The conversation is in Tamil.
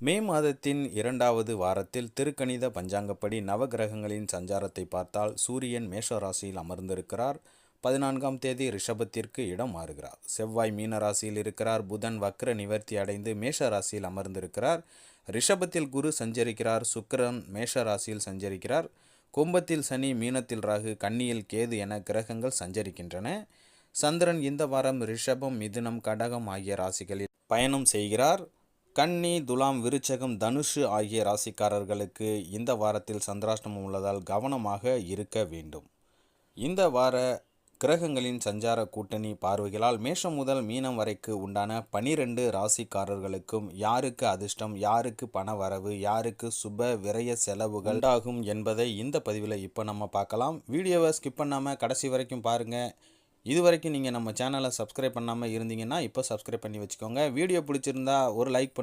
மே மாதத்தின் இரண்டாவது வாரத்தில் திருக்கணித பஞ்சாங்கப்படி நவகிரகங்களின் சஞ்சாரத்தை பார்த்தால் சூரியன் மேஷ ராசியில் அமர்ந்திருக்கிறார். பதினான்காம் தேதி ரிஷபத்திற்கு இடம் மாறுகிறார். செவ்வாய் மீன ராசியில் இருக்கிறார். புதன் வக்ர நிவர்த்தி அடைந்து மேஷ ராசியில் அமர்ந்திருக்கிறார். ரிஷபத்தில் குரு சஞ்சரிக்கிறார். சுக்கிரன் மேஷ ராசியில் சஞ்சரிக்கிறார். கும்பத்தில் சனி மீனத்தில் ராகு கன்னியில் கேது என கிரகங்கள் சஞ்சரிக்கின்றன. சந்திரன் இந்த வாரம் ரிஷபம் மிதுனம் கடகம் ஆகிய ராசிகளில் பயணம் செய்கிறார். கன்னி துலாம் விருச்சகம் தனுஷு ஆகிய ராசிக்காரர்களுக்கு இந்த வாரத்தில் சந்திராஷ்டமம் உள்ளதால் கவனமாக இருக்க வேண்டும். இந்த வார கிரகங்களின் சஞ்சார கூட்டணி பார்வைகளால் மேஷம் முதல் மீனம் வரைக்கு உண்டான பனிரெண்டு ராசிக்காரர்களுக்கும் யாருக்கு அதிர்ஷ்டம் யாருக்கு பண வரவு யாருக்கு சுப விரய செலவுகள் ஆகும் என்பதை இந்த பதிவில் இப்போ நம்ம பார்க்கலாம். வீடியோவை ஸ்கிப் பண்ணாமல் கடைசி வரைக்கும் பாருங்கள் இது வரைக்கும் நீங்கள் நம்ம சேனலை சப்ஸ்கிரைப் பண்ணாமல் இருந்தீங்கன்னா இப்போ சப்ஸ்கிரைப் பண்ணி வச்சுக்கோங்க. வீடியோ பிடிச்சிருந்தா ஒரு லைக் பண்ணி